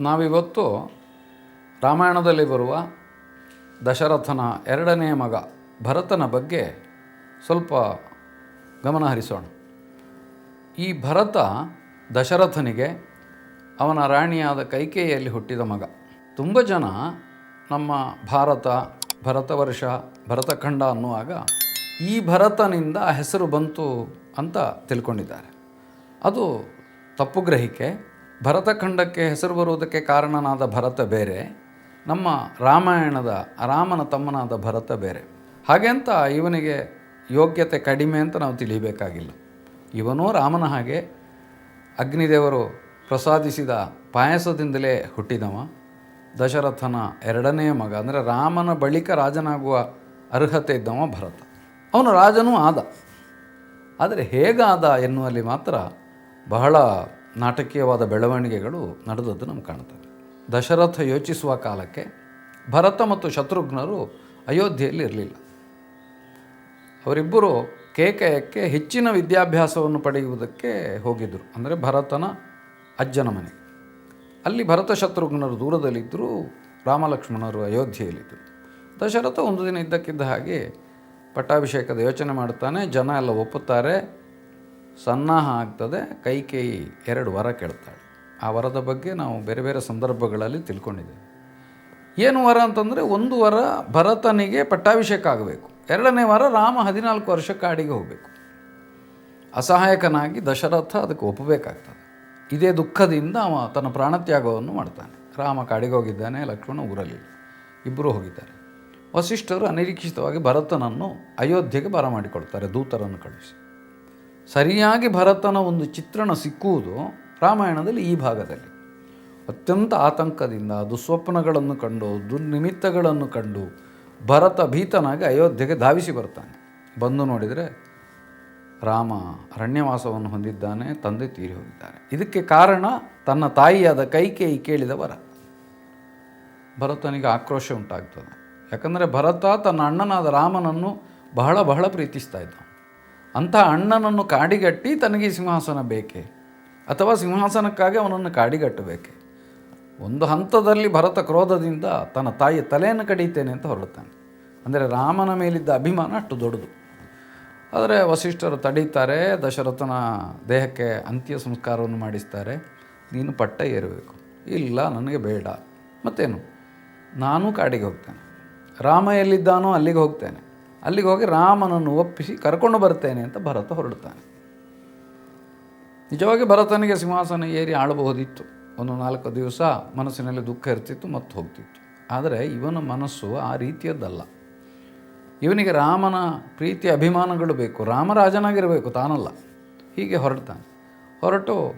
ನಾವಿವತ್ತು ರಾಮಾಯಣದಲ್ಲಿ ಬರುವ ದಶರಥನ ಎರಡನೇ ಮಗ ಭರತನ ಬಗ್ಗೆ ಸ್ವಲ್ಪ ಗಮನ ಹರಿಸೋಣ. ಈ ಭರತ ದಶರಥನಿಗೆ ಅವನ ರಾಣಿಯಾದ ಕೈಕೇಯಲ್ಲಿ ಹುಟ್ಟಿದ ಮಗ. ತುಂಬ ಜನ ನಮ್ಮ ಭಾರತ, ಭರತವರ್ಷ, ಭರತಖಂಡ ಅನ್ನುವಾಗ ಈ ಭರತನಿಂದ ಹೆಸರು ಬಂತು ಅಂತ ತಿಳ್ಕೊಂಡಿದ್ದಾರೆ. ಅದು ತಪ್ಪು ಗ್ರಹಿಕೆ. ಭರತಖಂಡಕ್ಕೆ ಹೆಸರು ಬರುವುದಕ್ಕೆ ಕಾರಣನಾದ ಭರತ ಬೇರೆ, ನಮ್ಮ ರಾಮಾಯಣದ ರಾಮನ ತಮ್ಮನಾದ ಭರತ ಬೇರೆ. ಹಾಗೆ ಅಂತ ಇವನಿಗೆ ಯೋಗ್ಯತೆ ಕಡಿಮೆ ಅಂತ ನಾವು ತಿಳಿಯಬೇಕಾಗಿಲ್ಲ. ಇವನೂ ರಾಮನ ಹಾಗೆ ಅಗ್ನಿದೇವರು ಪ್ರಸಾದಿಸಿದ ಪಾಯಸದಿಂದಲೇ ಹುಟ್ಟಿದವ. ದಶರಥನ ಎರಡನೇ ಮಗ, ಅಂದರೆ ರಾಮನ ಬಳಿಕ ರಾಜನಾಗುವ ಅರ್ಹತೆ ಇದ್ದವ ಭರತ. ಅವನು ರಾಜನೂ ಆದ. ಆದರೆ ಹೇಗಾದ ಎನ್ನುವಲ್ಲಿ ಮಾತ್ರ ಬಹಳ ನಾಟಕೀಯವಾದ ಬೆಳವಣಿಗೆಗಳು ನಡೆದದ್ದು ನಮ್ಗೆ ಕಾಣ್ತದೆ ದಶರಥ ಯೋಚಿಸುವ ಕಾಲಕ್ಕೆ ಭರತ ಮತ್ತು ಶತ್ರುಘ್ನರು ಅಯೋಧ್ಯೆಯಲ್ಲಿ ಇರಲಿಲ್ಲ. ಅವರಿಬ್ಬರು ಕೇಕಯಕ್ಕೆ ಹೆಚ್ಚಿನ ವಿದ್ಯಾಭ್ಯಾಸವನ್ನು ಪಡೆಯುವುದಕ್ಕೆ ಹೋಗಿದ್ದರು ಅಂದರೆ ಭರತನ ಅಜ್ಜನ ಮನೆ. ಅಲ್ಲಿ ಭರತ ಶತ್ರುಘ್ನರು ದೂರದಲ್ಲಿದ್ದರು ರಾಮಲಕ್ಷ್ಮಣರು ಅಯೋಧ್ಯೆಯಲ್ಲಿದ್ದರು. ದಶರಥ ಒಂದು ದಿನ ಇದ್ದಕ್ಕಿದ್ದ ಹಾಗೆ ಪಟ್ಟಾಭಿಷೇಕದ ಯೋಚನೆ ಮಾಡ್ತಾನೆ, ಜನ ಎಲ್ಲ ಒಪ್ಪುತ್ತಾರೆ ಸನ್ನಾಹ ಆಗ್ತದೆ, ಕೈ ಎರಡು ವರ ಕೇಳ್ತಾಳೆ. ಆ ವರದ ಬಗ್ಗೆ ನಾವು ಬೇರೆ ಬೇರೆ ಸಂದರ್ಭಗಳಲ್ಲಿ ತಿಳ್ಕೊಂಡಿದ್ದೇವೆ. ಏನು ವರ ಅಂತಂದರೆ ಒಂದು ವರ ಭರತನಿಗೆ ಪಟ್ಟಾಭಿಷೇಕ ಆಗಬೇಕು. ಎರಡನೇ ವಾರ ರಾಮ ಹದಿನಾಲ್ಕು ವರ್ಷ ಕಾಡಿಗೆ ಹೋಗಬೇಕು. ಅಸಹಾಯಕನಾಗಿ ದಶರಥ ಅದಕ್ಕೆ ಒಪ್ಪಬೇಕಾಗ್ತದೆ. ಇದೇ ದುಃಖದಿಂದ ಅವ ತನ್ನ ಪ್ರಾಣತ್ಯಾಗವನ್ನು ಮಾಡ್ತಾನೆ. ರಾಮ ಕಾಡಿಗೆ ಹೋಗಿದ್ದಾನೆ, ಲಕ್ಷ್ಮಣ ಊರಲ್ಲಿ ಇಬ್ಬರೂ ಹೋಗಿದ್ದಾರೆ. ವಸಿಷ್ಠರು ಅನಿರೀಕ್ಷಿತವಾಗಿ ಭರತನನ್ನು ಅಯೋಧ್ಯೆಗೆ ಬರಮಾಡಿಕೊಳ್ತಾರೆ ದೂತರನ್ನು ಕಳುಹಿಸಿ. ಸರಿಯಾಗಿ ಭರತನ ಒಂದು ಚಿತ್ರಣ ಸಿಕ್ಕುವುದು ರಾಮಾಯಣದಲ್ಲಿ ಈ ಭಾಗದಲ್ಲಿ. ಅತ್ಯಂತ ಆತಂಕದಿಂದ ದುಸ್ವಪ್ನಗಳನ್ನು ಕಂಡು, ದುರ್ನಿಮಿತ್ತಗಳನ್ನು ಕಂಡು ಭರತ ಭೀತನಾಗಿ ಅಯೋಧ್ಯೆಗೆ ಧಾವಿಸಿ ಬರ್ತಾನೆ ಬಂದು ನೋಡಿದರೆ ರಾಮ ಅರಣ್ಯವಾಸವನ್ನು ಹೊಂದಿದ್ದಾನೆ, ತಂದೆ ತೀರಿ ಹೋಗಿದ್ದಾನೆ ಇದಕ್ಕೆ ಕಾರಣ ತನ್ನ ತಾಯಿಯಾದ ಕೈಕೇಯಿ ಕೇಳಿದ ವರ. ಭರತನಿಗೆ ಆಕ್ರೋಶ ಉಂಟಾಗ್ತದೆ. ಯಾಕಂದರೆ ಭರತ ತನ್ನ ಅಣ್ಣನಾದ ರಾಮನನ್ನು ಬಹಳ ಬಹಳ ಪ್ರೀತಿಸ್ತಾ ಇದ್ದ. ಅಂಥ ಅಣ್ಣನನ್ನು ಕಾಡಿಗಟ್ಟಿ ತನಗೆ ಸಿಂಹಾಸನ ಬೇಕೆ? ಅಥವಾ ಸಿಂಹಾಸನಕ್ಕಾಗಿ ಅವನನ್ನು ಕಾಡಿಗಟ್ಟಬೇಕೆ? ಒಂದು ಹಂತದಲ್ಲಿ ಭರತ ಕ್ರೋಧದಿಂದ ತನ್ನ ತಾಯಿಯ ತಲೆಯನ್ನು ಕಡಿತೇನೆ ಅಂತ ಹೊರಡುತ್ತಾನೆ. ಅಂದರೆ ರಾಮನ ಮೇಲಿದ್ದ ಅಭಿಮಾನ ಅಷ್ಟು ದೊಡ್ಡದು. ಆದರೆ ವಸಿಷ್ಠರು ತಡೀತಾರೆ, ದಶರಥನ ದೇಹಕ್ಕೆ ಅಂತ್ಯ ಸಂಸ್ಕಾರವನ್ನು ಮಾಡಿಸ್ತಾರೆ. ನೀನು ಪಟ್ಟ ಏರಬೇಕು. ಇಲ್ಲ, ನನಗೆ ಬೇಡ. ಮತ್ತೇನು? ನಾನು ಕಾಡಿಗೆ ಹೋಗ್ತೇನೆ. ರಾಮ ಎಲ್ಲಿದ್ದಾನೋ ಅಲ್ಲಿಗೆ ಹೋಗ್ತೇನೆ. ಅಲ್ಲಿಗೆ ಹೋಗಿ ರಾಮನನ್ನು ಒಪ್ಪಿಸಿ ಕರ್ಕೊಂಡು ಬರ್ತೇನೆ ಅಂತ ಭರತ ಹೊರಡ್ತಾನೆ ನಿಜವಾಗಿ ಭರತನಿಗೆ ಸಿಂಹಾಸನ ಏರಿ ಆಳಬಹುದಿತ್ತು. ಒಂದು ನಾಲ್ಕು ದಿವಸ ಮನಸ್ಸಿನಲ್ಲಿ ದುಃಖ ಇರ್ತಿತ್ತು ಮತ್ತು ಹೋಗ್ತಿತ್ತು. ಆದರೆ ಇವನ ಮನಸ್ಸು ಆ ರೀತಿಯದ್ದಲ್ಲ. ಇವನಿಗೆ ರಾಮನ ಪ್ರೀತಿ ಅಭಿಮಾನಗಳು ಬೇಕು. ರಾಮರಾಜನಾಗಿರಬೇಕು, ತಾನಲ್ಲ. ಹೀಗೆ ಹೊರಡ್ತಾನೆ. ಹೊರಟು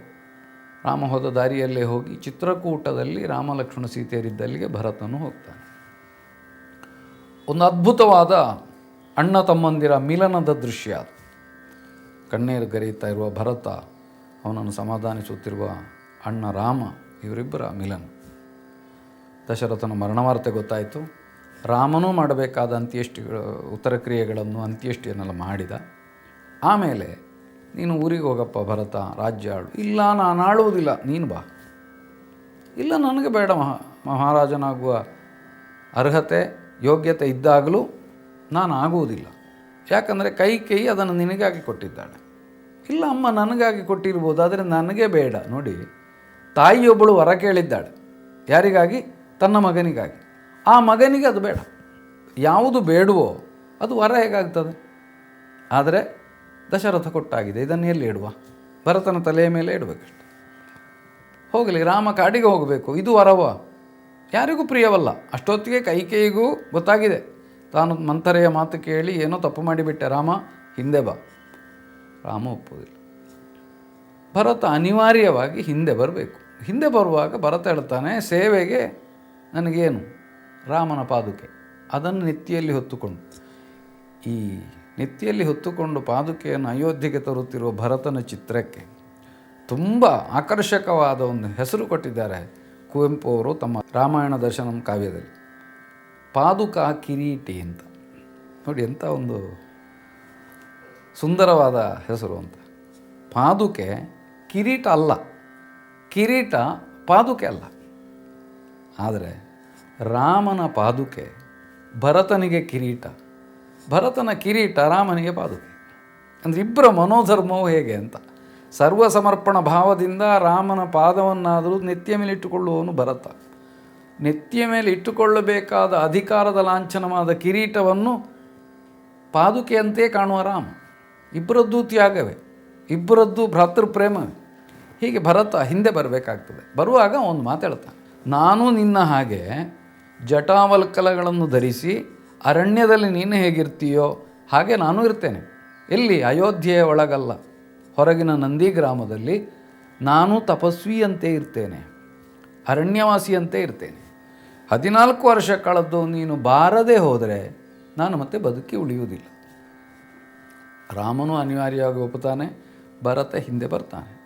ರಾಮ ಹೋದ ದಾರಿಯಲ್ಲೇ ಹೋಗಿ ಚಿತ್ರಕೂಟದಲ್ಲಿ ರಾಮ ಲಕ್ಷ್ಮಣ ಸೀತೆಯರಿದ್ದಲ್ಲಿಗೆ ಭರತನು ಹೋಗ್ತಾನೆ. ಒಂದು ಅದ್ಭುತವಾದ ಅಣ್ಣ ತಮ್ಮಂದಿರ ಮಿಲನದ ದೃಶ್ಯ. ಕಣ್ಣೀರು ಗರಿಯುತ್ತಾ ಇರುವ ಭರತ, ಅವನನ್ನು ಸಮಾಧಾನಿಸುತ್ತಿರುವ ಅಣ್ಣ ರಾಮ, ಇವರಿಬ್ಬರ ಮಿಲನ. ದಶರಥನ ಮರಣವಾರ್ತೆ ಗೊತ್ತಾಯಿತು. ರಾಮನೂ ಮಾಡಬೇಕಾದ ಅಂತ್ಯಷ್ಟಿಗಳು ಉತ್ತರ ಕ್ರಿಯೆಗಳನ್ನು ಅಂತ್ಯಷ್ಟಿಯನ್ನೆಲ್ಲ ಮಾಡಿದ. ಆಮೇಲೆ, ನೀನು ಊರಿಗೆ ಹೋಗಪ್ಪ ಭರತ, ರಾಜ್ಯ ಆಳು. ಇಲ್ಲ, ನಾನು ಆಳುವುದಿಲ್ಲ, ನೀನು ಬಾ. ಇಲ್ಲ, ನನಗೆ ಬೇಡ, ಮಹಾ, ಮಹಾರಾಜನಾಗುವ ಅರ್ಹತೆ, ಯೋಗ್ಯತೆ ಇದ್ದಾಗಲೂ ನಾನು ಆಗುವುದಿಲ್ಲ ಯಾಕಂದರೆ ಕೈ ಕೈ ಅದನ್ನು ನಿನಗಾಗಿ ಕೊಟ್ಟಿದ್ದಾಳೆ. ಇಲ್ಲ ಅಮ್ಮ, ನನಗಾಗಿ ಕೊಟ್ಟಿರ್ಬೋದು, ಆದರೆ ನನಗೆ ಬೇಡ. ನೋಡಿ, ತಾಯಿಯೊಬ್ಬಳು ವರ ಕೇಳಿದ್ದಾಳೆ. ಯಾರಿಗಾಗಿ? ತನ್ನ ಮಗನಿಗಾಗಿ. ಆ ಮಗನಿಗೆ ಅದು ಬೇಡ. ಯಾವುದು ಬೇಡವೋ ಅದು ವರ ಹೇಗಾಗ್ತದೆ? ಆದರೆ ದಶರಥ ಕೊಟ್ಟಾಗಿದೆ. ಇದನ್ನು ಎಲ್ಲಿ ಇಡುವ? ಭರತನ ತಲೆಯ ಮೇಲೆ ಇಡಬೇಕಷ್ಟೆ. ಹೋಗಲಿ, ರಾಮ ಕಾಡಿಗೆ ಹೋಗಬೇಕು. ಇದು ವರವ. ಯಾರಿಗೂ ಪ್ರಿಯವಲ್ಲ. ಅಷ್ಟೊತ್ತಿಗೆ ಕೈಕೇಯಿಗೂ ಗೊತ್ತಾಗಿದೆ. ತಾನು ಮಂಥರೆಯ ಮಾತು ಕೇಳಿ ಏನೋ ತಪ್ಪು ಮಾಡಿಬಿಟ್ಟೆ. ರಾಮ, ಹಿಂದೆ ಬಾ. ರಾಮ ಒಪ್ಪುವುದಿಲ್ಲ. ಭರತ ಅನಿವಾರ್ಯವಾಗಿ ಹಿಂದೆ ಬರಬೇಕು. ಹಿಂದೆ ಬರುವಾಗ ಭರತ ಹೇಳ್ತಾನೆ, ಸೇವೆಗೆ ನನಗೇನು? ರಾಮನ ಪಾದುಕೆ. ಅದನ್ನು ನೆತ್ತಿಯಲ್ಲಿ ಹೊತ್ತುಕೊಂಡು. ಈ ನೆತ್ತಿಯಲ್ಲಿ ಹೊತ್ತುಕೊಂಡು ಪಾದುಕೆಯನ್ನು ಅಯೋಧ್ಯೆಗೆ ತರುತ್ತಿರುವ ಭರತನ ಚಿತ್ರಕ್ಕೆ ತುಂಬ ಆಕರ್ಷಕವಾದ ಒಂದು ಹೆಸರು ಕೊಟ್ಟಿದ್ದಾರೆ ಕುವೆಂಪು ಅವರು ತಮ್ಮ ರಾಮಾಯಣ ದರ್ಶನಂ ಕಾವ್ಯದಲ್ಲಿ. ಪಾದುಕ ಕಿರೀಟಿ ಅಂತ. ನೋಡಿ ಎಂಥ ಒಂದು ಸುಂದರವಾದ ಹೆಸರು ಅಂತ. ಪಾದುಕೆ ಕಿರೀಟ ಅಲ್ಲ. ಕಿರೀಟ ಪಾದುಕೆ ಅಲ್ಲ. ಆದರೆ ರಾಮನ ಪಾದುಕೆ ಭರತನಿಗೆ ಕಿರೀಟ. ಭರತನ ಕಿರೀಟ ರಾಮನಿಗೆ ಪಾದುಕೆ. ಅಂದರೆ ಇಬ್ಬರ ಮನೋಧರ್ಮವು ಹೇಗೆ ಅಂತ. ಸರ್ವ ಸಮರ್ಪಣ ಭಾವದಿಂದ ರಾಮನ ಪಾದವನ್ನಾದರೂ ನಿತ್ಯ ಮೇಲೆ ಇಟ್ಟುಕೊಳ್ಳುವವನು ಭರತ. ನೆತ್ತಿಯ ಮೇಲೆ ಇಟ್ಟುಕೊಳ್ಳಬೇಕಾದ ಅಧಿಕಾರದ ಲಾಂಛನವಾದ ಕಿರೀಟವನ್ನು ಪಾದುಕೆಯಂತೆ ಕಾಣುವ ರಾಮ. ಇಬ್ಬರದ್ದು ತ್ಯಾಗವೇ ಇಬ್ಬರದ್ದು ಭ್ರಾತೃಪ್ರೇಮವೇ. ಹೀಗೆ ಭರತ ಹಿಂದೆ ಬರಬೇಕಾಗ್ತದೆ. ಬರುವಾಗ ಒಂದು ಮಾತಾಡ್ತಾನೆ ನಾನು ನಿನ್ನ ಹಾಗೆ ಜಟಾವಲ್ಕಲಗಳನ್ನು ಧರಿಸಿ ಅರಣ್ಯದಲ್ಲಿ ನೀನು ಹೇಗಿರ್ತೀಯೋ ಹಾಗೆ ನಾನು ಇರ್ತೇನೆ. ಎಲ್ಲಿ? ಅಯೋಧ್ಯೆಯ ಒಳಗಲ್ಲ. ಹೊರಗಿನ ನಂದಿ ಗ್ರಾಮದಲ್ಲಿ ನಾನು ತಪಸ್ವಿಯಂತೆ ಇರ್ತೇನೆ. ಅರಣ್ಯವಾಸಿಯಂತೆ ಇರ್ತೇನೆ. ಹದಿನಾಲ್ಕು ವರ್ಷ ಕಳೆದು ನೀನು ಬಾರದೆ ಹೋದರೆ ನಾನು ಮತ್ತೆ ಬದುಕಿ ಉಳಿಯುವುದಿಲ್ಲ. ರಾಮನು ಅನಿವಾರ್ಯವಾಗಿ ಒಪ್ಪುತ್ತಾನೆ, ಭರತ ಹಿಂದೆ ಬರ್ತಾನೆ.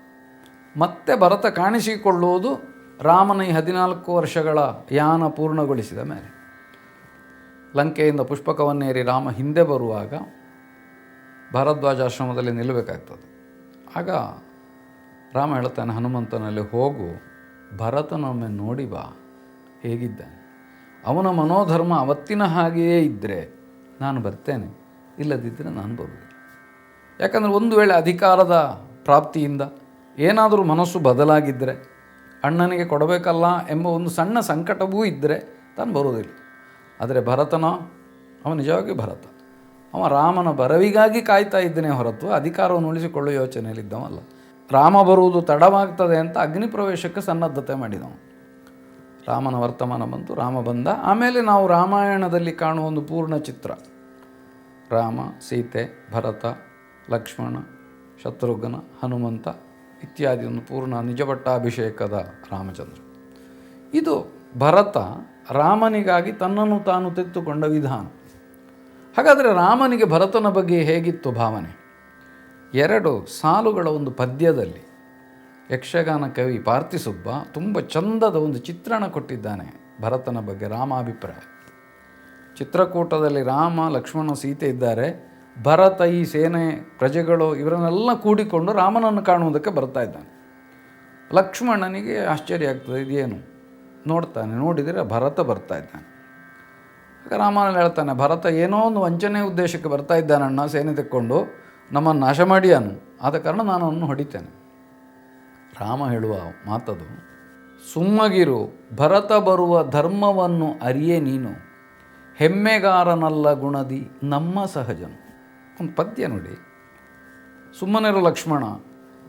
ಮತ್ತೆ ಭರತ ಕಾಣಿಸಿಕೊಳ್ಳುವುದು ರಾಮನ ಈ ಹದಿನಾಲ್ಕು ವರ್ಷಗಳ ಯಾನ ಪೂರ್ಣಗೊಳಿಸಿದ ಮೇಲೆ. ಲಂಕೆಯಿಂದ ಪುಷ್ಪಕವನ್ನೇರಿ ರಾಮ ಹಿಂದೆ ಬರುವಾಗ ಭಾರದ್ವಾಜಾಶ್ರಮದಲ್ಲಿ ನಿಲ್ಲಬೇಕಾಗ್ತದೆ. ಆಗ ರಾಮ ಹೇಳ್ತಾನೆ, ಹನುಮಂತನಲ್ಲಿ ಹೋಗು, ಭರತನೊಮ್ಮೆ ನೋಡಿ ಬಾ. ಹೇಗಿದ್ದಾನೆ ಅವನ ಮನೋಧರ್ಮ ಅವತ್ತಿನ ಹಾಗೆಯೇ ಇದ್ದರೆ ನಾನು ಬರ್ತೇನೆ ಇಲ್ಲದಿದ್ದರೆ ನಾನು ಬರುವುದಿಲ್ಲ. ಯಾಕಂದರೆ ಒಂದು ವೇಳೆ ಅಧಿಕಾರದ ಪ್ರಾಪ್ತಿಯಿಂದ ಏನಾದರೂ ಮನಸ್ಸು ಬದಲಾಗಿದ್ದರೆ ಅಣ್ಣನಿಗೆ ಕೊಡಬೇಕಲ್ಲ ಎಂಬ ಒಂದು ಸಣ್ಣ ಸಂಕಟವೂ ಇದ್ದರೆ ತಾನು ಬರುವುದಿಲ್ಲ. ಆದರೆ ಭರತನ ಅವ ನಿಜವಾಗಿ ಭರತ. ಅವ ರಾಮನ ಬರವಿಗಾಗಿ ಕಾಯ್ತಾ ಇದ್ದನೇ ಹೊರತು ಅಧಿಕಾರವನ್ನು ಉಳಿಸಿಕೊಳ್ಳುವ ಯೋಚನೆಯಲ್ಲಿದ್ದವಲ್ಲ ರಾಮ ಬರುವುದು ತಡವಾಗ್ತದೆ ಅಂತ ಅಗ್ನಿ ಪ್ರವೇಶಕ್ಕೆ ಸನ್ನದ್ಧತೆ ಮಾಡಿದವ ರಾಮನ ವರ್ತಮಾನ ಬಂತು, ರಾಮ ಬಂದ. ಆಮೇಲೆ ನಾವು ರಾಮಾಯಣದಲ್ಲಿ ಕಾಣುವ ಒಂದು ಪೂರ್ಣ ಚಿತ್ರ. ರಾಮ, ಸೀತೆ, ಭರತ, ಲಕ್ಷ್ಮಣ, ಶತ್ರುಘ್ನ, ಹನುಮಂತ ಇತ್ಯಾದಿ ಒಂದು ಪೂರ್ಣ ನಿಜಪಟ್ಟಾಭಿಷೇಕದ ರಾಮಚಂದ್ರ. ಇದು ಭರತ ರಾಮನಿಗಾಗಿ ತನ್ನನ್ನು ತಾನು ತೆತ್ತುಕೊಂಡ ವಿಧಾನ. ಹಾಗಾದರೆ ರಾಮನಿಗೆ ಭರತನ ಬಗ್ಗೆ ಹೇಗಿತ್ತು ಭಾವನೆ? ಎರಡು ಸಾಲುಗಳ ಒಂದು ಪದ್ಯದಲ್ಲಿ ಯಕ್ಷಗಾನ ಕವಿ ಪಾರ್ಥಿಸುಬ್ಬ ತುಂಬ ಚಂದದ ಒಂದು ಚಿತ್ರಣ ಕೊಟ್ಟಿದ್ದಾನೆ ಭರತನ ಬಗ್ಗೆ ರಾಮಾಭಿಪ್ರಾಯ. ಚಿತ್ರಕೂಟದಲ್ಲಿ ರಾಮ ಲಕ್ಷ್ಮಣ ಸೀತೆ ಇದ್ದಾರೆ. ಭರತ, ಈ ಸೇನೆ ಪ್ರಜೆಗಳು ಇವರನ್ನೆಲ್ಲ ಕೂಡಿಕೊಂಡು ರಾಮನನ್ನು ಕಾಣುವುದಕ್ಕೆ ಬರ್ತಾ ಇದ್ದಾನೆ. ಲಕ್ಷ್ಮಣನಿಗೆ ಆಶ್ಚರ್ಯ ಆಗ್ತದೆ, ಇದೇನು? ನೋಡ್ತಾನೆ, ನೋಡಿದರೆ ಭರತ ಬರ್ತಾ ಇದ್ದಾನೆ. ರಾಮನಲ್ಲಿ ಹೇಳ್ತಾನೆ, ಭರತ ಏನೋ ಒಂದು ವಂಚನೆ ಉದ್ದೇಶಕ್ಕೆ ಬರ್ತಾ ಇದ್ದಾನಣ್ಣ, ಸೇನೆ ತೆಕ್ಕೊಂಡು. ನಮ್ಮನ್ನು ನಾಶ ಮಾಡಿಯಾನು ಆದ ಕಾರಣ ನಾನು ಅವನು ಹೊಡಿತೇನೆ. ರಾಮ ಹೇಳುವ ಮಾತದು, ಸುಮ್ಮಗಿರು, ಭರತ ಬರುವ ಧರ್ಮವನ್ನು ಅರಿಯೇ ನೀನು. ಹೆಮ್ಮೆಗಾರನಲ್ಲ ಗುಣದಿ ನಮ್ಮ ಸಹಜನು. ಒಂದು ಪದ್ಯ ನೋಡಿ. ಸುಮ್ಮನಿರು ಲಕ್ಷ್ಮಣ,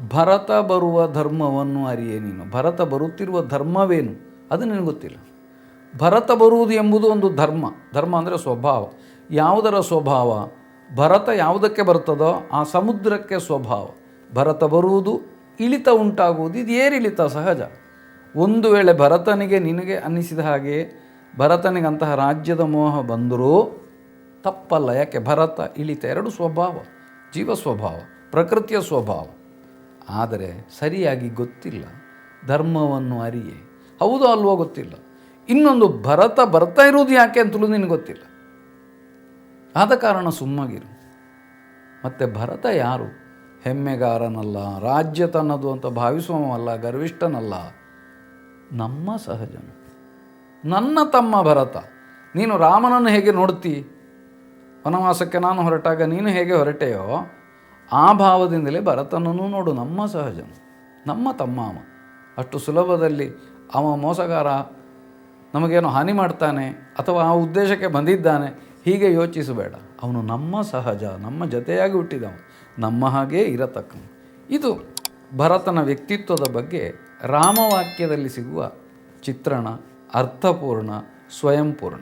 ಭರತ ಬರುವ ಧರ್ಮವನ್ನು ಅರಿಯೇ ನೀನು. ಭರತ ಬರುತ್ತಿರುವ ಧರ್ಮವೇನು? ಅದು ನಿನಗೆ ಗೊತ್ತಿಲ್ಲ. ಭರತ ಬರುವುದು ಎಂಬುದು ಒಂದು ಧರ್ಮ. ಧರ್ಮ ಅಂದರೆ ಸ್ವಭಾವ. ಯಾವುದರ ಸ್ವಭಾವ? ಭರತ ಯಾವುದಕ್ಕೆ ಬರ್ತದೋ ಆ ಸಮುದ್ರಕ್ಕೆ ಸ್ವಭಾವ. ಭರತ ಬರುವುದು ಇಳಿತ ಉಂಟಾಗುವುದು, ಇದು ಏರಿಳಿತ ಸಹಜ. ಒಂದು ವೇಳೆ ಭರತನಿಗೆ ನಿನಗೆ ಅನ್ನಿಸಿದ ಹಾಗೆ ಭರತನಿಗೆ ಅಂತಹ ರಾಜ್ಯದ ಮೋಹ ಬಂದರೂ ತಪ್ಪಲ್ಲ, ಯಾಕೆ? ಭರತ, ಇಳಿತ ಎರಡು ಸ್ವಭಾವ, ಜೀವ ಸ್ವಭಾವ, ಪ್ರಕೃತಿಯ ಸ್ವಭಾವ. ಆದರೆ ಸರಿಯಾಗಿ ಗೊತ್ತಿಲ್ಲ, ಧರ್ಮವನ್ನು ಅರಿಯೇ. ಹೌದು ಅಲ್ವೋ ಗೊತ್ತಿಲ್ಲ. ಇನ್ನೊಂದು ಭರತ ಬರ್ತಾ ಇರುವುದು ಯಾಕೆ ಅಂತಲೂ ನಿನಗೆ ಗೊತ್ತಿಲ್ಲ. ಆದ ಕಾರಣ ಸುಮ್ಮಗಿರು. ಮತ್ತು ಭರತ ಯಾರು? ಹೆಮ್ಮೆಗಾರನಲ್ಲ ರಾಜ್ಯ ತನ್ನದು ಅಂತ ಭಾವಿಸುವವಲ್ಲ ಗರ್ವಿಷ್ಠನಲ್ಲ. ನಮ್ಮ ಸಹಜನು. ನನ್ನ ತಮ್ಮ ಭರತ, ನೀನು ರಾಮನನ್ನು ಹೇಗೆ ನೋಡ್ತಿ? ವನವಾಸಕ್ಕೆ ನಾನು ಹೊರಟಾಗ ನೀನು ಹೇಗೆ ಹೊರಟೆಯೋ, ಆ ಭಾವದಿಂದಲೇ ಭರತನನ್ನು ನೋಡು, ನಮ್ಮ ಸಹಜನು. ನಮ್ಮ ತಮ್ಮ ಅವ ಅಷ್ಟು ಸುಲಭದಲ್ಲಿ ಅವ ಮೋಸಗಾರ, ನಮಗೇನು ಹಾನಿ ಮಾಡ್ತಾನೆ ಅಥವಾ ಆ ಉದ್ದೇಶಕ್ಕೆ ಬಂದಿದ್ದಾನೆ, ಹೀಗೆ ಯೋಚಿಸಬೇಡ. ಅವನು ನಮ್ಮ ಸಹಜ, ನಮ್ಮ ಜೊತೆಯಾಗಿ ಹುಟ್ಟಿದವ ನಮ್ಮ ಹಾಗೇ ಇರತಕ್ಕಂಥ. ಇದು ಭರತನ ವ್ಯಕ್ತಿತ್ವದ ಬಗ್ಗೆ ರಾಮವಾಕ್ಯದಲ್ಲಿ ಸಿಗುವ ಚಿತ್ರಣ ಅರ್ಥಪೂರ್ಣ ಸ್ವಯಂಪೂರ್ಣ.